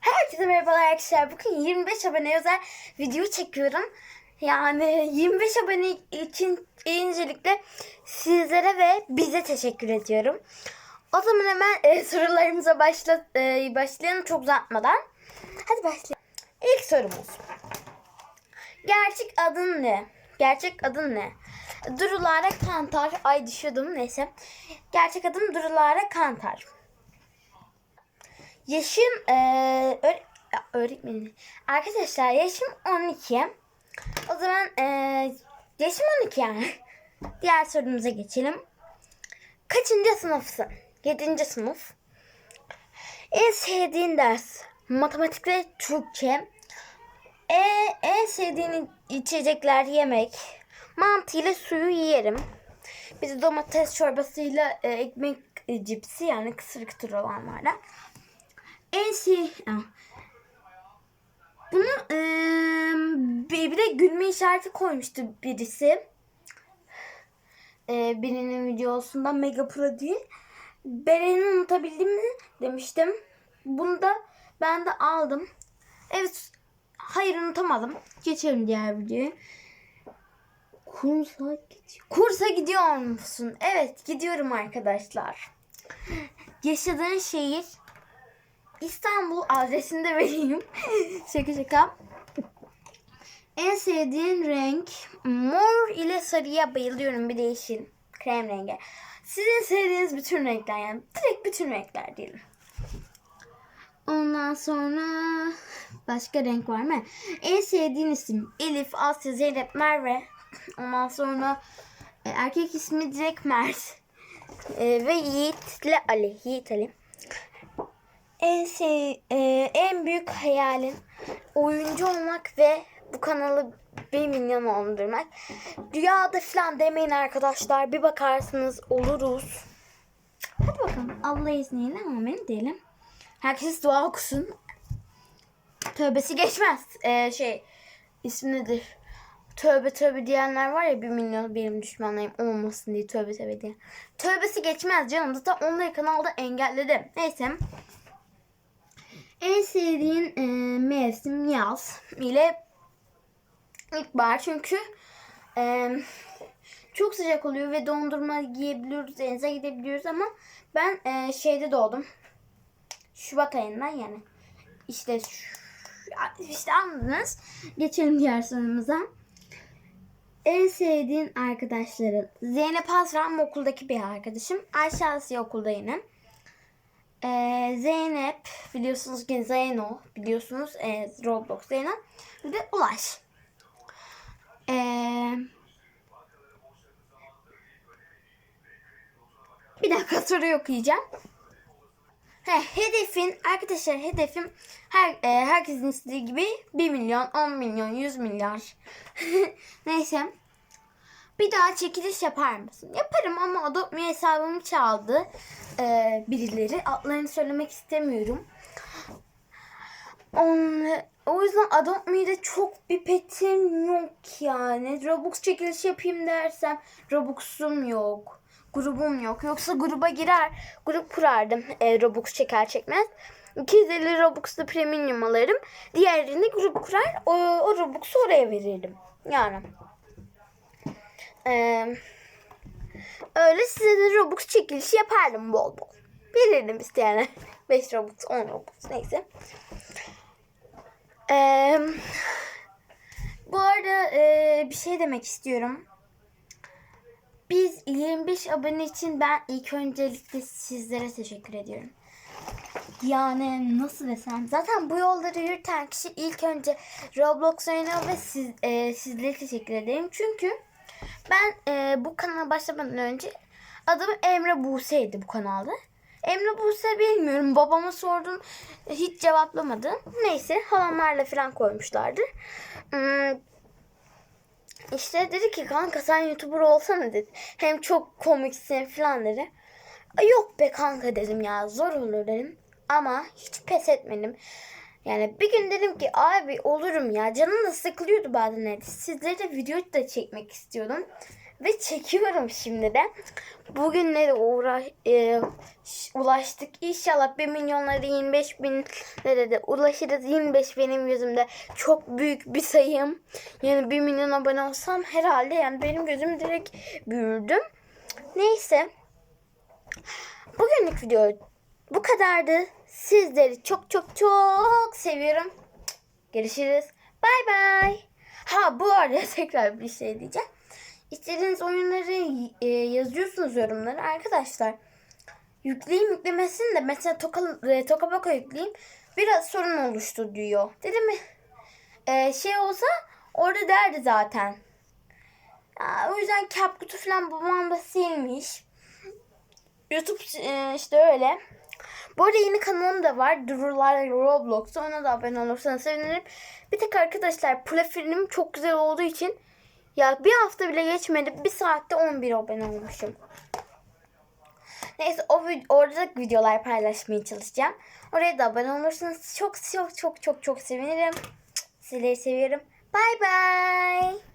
Herkese merhabalar arkadaşlar. Bugün 25 abone özel video çekiyorum. Yani 25 abone için öncelikle sizlere ve bize teşekkür ediyorum. O zaman hemen e, sorularımıza başla, e, başlayalım çok uzatmadan. Hadi başlayalım. İlk sorumuz. Gerçek adın ne? Gerçek adın ne? Durulara Kantar. Ay düşüyordum neyse. Gerçek adım Durulara Kantar. Yaşım eee öğ- öğretmenim. Arkadaşlar yaşım 12. O zaman eee yaşım 12 yani. Diğer sorumuza geçelim. Kaçıncı sınıfsın? 7. sınıf. En sevdiğin ders? Matematik ve Türkçe. E, en sevdiğin içecekler yemek. Mantıyla suyu yerim. Bir de domates çorbasıyla e, ekmek e, cipsi yani kısır kıtır olanlardan. En şey... Ah. Bunu eee bir de gülme işareti koymuştu birisi. Eee birinin videosunda Mega Pro değil. Beren'i unutabildim mi demiştim. Bunu da ben de aldım. Evet. Hayır unutamadım. Geçelim diğer videoya. Kursa, gidiyor. Kursa gidiyor musun? Evet gidiyorum arkadaşlar. Yaşadığın şehir İstanbul adresini de vereyim. şaka şaka. En sevdiğin renk mor ile sarıya bayılıyorum bir de yeşil. Krem rengi. Sizin sevdiğiniz bütün renkler yani direkt bütün renkler diyelim. Ondan sonra başka renk var mı? En sevdiğin isim Elif, Asya, Zeynep, Merve. Ondan sonra e, erkek ismi direkt Mert. E, ve Yiğit ile Ali. Yiğit Ali. En şey, e, en büyük hayalin oyuncu olmak ve bu kanalı 1 milyon olundurmak. Rüyada falan demeyin arkadaşlar. Bir bakarsınız oluruz. Hadi bakalım. Allah izniyle amin diyelim. Herkes dua okusun. Tövbesi geçmez. Ee, şey ismi nedir? Tövbe tövbe diyenler var ya bir milyon benim düşmanlarım olmasın diye tövbe tövbe diye. Tövbesi geçmez canım. Zaten onları kanalda engelledim. Neyse. En sevdiğin e, mevsim yaz ile ilkbahar çünkü e, çok sıcak oluyor ve dondurma giyebiliyoruz, denize gidebiliyoruz ama ben e, şeyde doğdum. Şubat ayından yani. İşte işte anladınız. Geçelim diğer sorumuza. En sevdiğin arkadaşların. Zeynep Azram okuldaki bir arkadaşım. Ayşe Asya okulda. Ee, Zeynep biliyorsunuz ki Zeyno biliyorsunuz e, Roblox Zeyno bir de Ulaş. Ee, bir dakika soruyu okuyacağım. He, hedefin arkadaşlar hedefim her e, herkesin istediği gibi 1 milyon, 10 milyon, 100 milyar. Neyse. Bir daha çekiliş yapar mısın? Yaparım ama Me hesabımı çaldı e, birileri. Adlarını söylemek istemiyorum. On, o yüzden Adopt Me'de çok bir petim yok yani. Robux çekiliş yapayım dersem Robux'um yok. Grubum yok. Yoksa gruba girer, grup kurardım e, Robux çeker çekmez. 250 Robux'da premium alırım. Diğerini grup kurar, o, o Robux'u oraya veririm. Yani. Eee Öyle size de Robux çekilişi yapardım bol bol. Verirdim isteyene. 5 Robux, 10 Robux neyse. Ee, bu arada e, bir şey demek istiyorum. Biz 25 abone için ben ilk öncelikle sizlere teşekkür ediyorum. Yani nasıl desem zaten bu yolları yürüten kişi ilk önce Roblox oynuyor ve siz, e, sizlere teşekkür ederim. Çünkü ben e, bu kanala başlamadan önce adım Emre Buse'ydi bu kanalda. Emre Buse bilmiyorum. Babama sordum. Hiç cevaplamadı. Neyse halamlarla falan koymuşlardı. Hmm, işte dedi ki kanka sen YouTuber olsana dedi. Hem çok komiksin falan dedi. "Ay Yok be kanka dedim ya zor olur dedim. Ama hiç pes etmedim. Yani bir gün dedim ki abi olurum ya. Canım da sıkılıyordu bazen. Sizlere de video da çekmek istiyordum. Ve çekiyorum şimdi de. Bugünlere uğra e, ulaştık. İnşallah 1 milyonlara 25 binlere de ulaşırız. 25 benim gözümde çok büyük bir sayım. Yani 1 milyon abone olsam herhalde yani benim gözüm direkt büyürdü. Neyse. Bugünlük video bu kadardı. Sizleri çok çok çok seviyorum. Görüşürüz. Bay bay. Ha bu arada tekrar bir şey diyeceğim. İstediğiniz oyunları e, yazıyorsunuz yorumlara arkadaşlar. Yükleyeyim yüklemesin de mesela Toka, e, Toka Boka yükleyeyim. Biraz sorun oluştu diyor. Dedim mi? E, şey olsa orada derdi zaten. Ya, o yüzden CapCut'u falan babam da silmiş. YouTube e, işte öyle. Bu arada yeni kanalım da var. Durular Roblox'ta. Ona da abone olursanız sevinirim. Bir tek arkadaşlar profilim çok güzel olduğu için ya bir hafta bile geçmedi. Bir saatte 11 abone olmuşum. Neyse o vid- orada da videolar paylaşmaya çalışacağım. Oraya da abone olursanız çok çok çok çok çok sevinirim. Sizleri seviyorum. Bye bye.